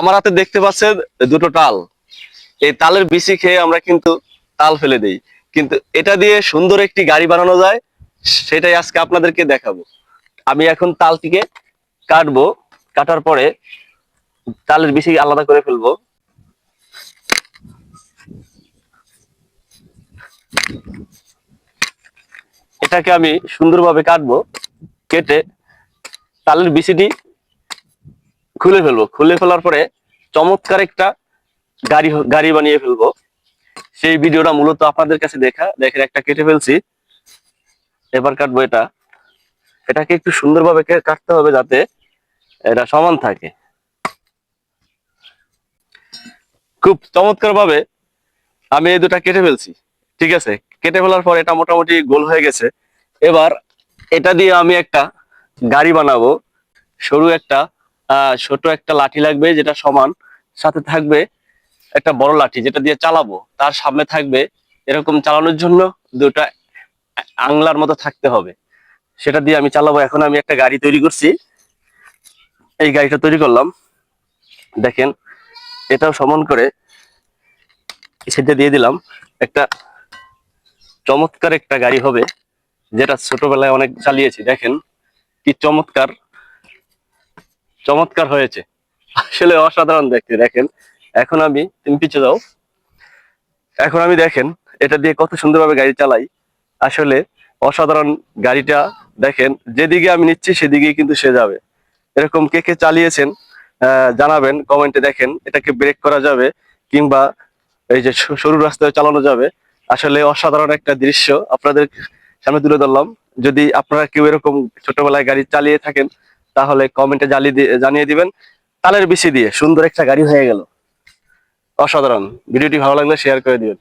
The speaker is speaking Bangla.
আমার হাতে দেখতে পাচ্ছেন দুটো তাল। এই তালের বিচি খেয়ে আমরা কিন্তু তাল ফেলে দেই। কিন্তু এটা দিয়ে সুন্দর একটি গাড়ি বানানো যায়, সেটাই আজকে আপনাদেরকে দেখাবো। আমি এখন তালটিকে কাটবো, কাটার পরে তালের বিচি আলাদা করে ফেলব। এটাকে আমি সুন্দরভাবে কাটবো, কেটে তালের বিচিটি খুলে ফেলব। খুলে ফেলার পরে চমৎকার একটা গাড়ি গাড়ি বানিয়ে ফেলব। সেই ভিডিওটা মূলত আপনাদের কাছে দেখা দেখেন একটা কেটে ফেলছি। এবার কাটবো এটা। এটাকে একটু সুন্দরভাবে কাটতে হবে যাতে এটা সমান থাকে। খুব চমৎকার ভাবে আমি এই দুটা কেটে ফেলছি। ঠিক আছে? কেটে ফেলার পর এটা মোটামুটি গোল হয়ে গেছে। এবার এটা দিয়ে আমি একটা গাড়ি বানাবো। সরু একটা ছোট একটা লাঠি লাগবে যেটা সমান। সাথে থাকবে একটা বড় লাঠি যেটা দিয়ে চালাবো। তার সামনে থাকবে এরকম চালানোর জন্য দুটা আংলার মতো থাকতে হবে। সেটা দিয়ে আমি চালাবো। এখন আমি একটা গাড়ি তৈরি করছি। এই গাড়িটা তৈরি করলাম। দেখেন, এটাও সমান করে সেটা দিয়ে দিলাম। একটা চমৎকার একটা গাড়ি হবে যেটা ছোটবেলায় অনেক চালিয়েছি। দেখেন, কি চমৎকার। চমৎকার হয়েছে। আসলে অসাধারণ দেখতে, দেখেন। এখন আমি, তুমি পিছিয়ে যাও। এখন আমি দেখেন, এটা দিয়ে কত সুন্দরভাবে গাড়ি চালাই। আসলে অসাধারণ গাড়িটা, দেখেন, যেদিকে আমি নিচ্ছি সেদিকেই কিন্তু সে যাবে। এরকম কে কে চালিয়েছেন জানাবেন কমেন্টে দেখেন, এটাকে ব্রেক করা যাবে কিংবা এই যে সরু রাস্তায় চালানো যাবে। আসলে অসাধারণ একটা দৃশ্য, আপনাদের সামনে তুলে ধরলাম। যদি আপনারা কেউ এরকম ছোটবেলায় গাড়ি চালিয়ে থাকেন তাহলে কমেন্টে জানিয়ে দিবেন। তালের বেশি দিয়ে সুন্দর একটা গাড়ি হয়ে গেল। অসাধারণ। ভিডিওটি ভালো লাগলে শেয়ার করে দিবেন।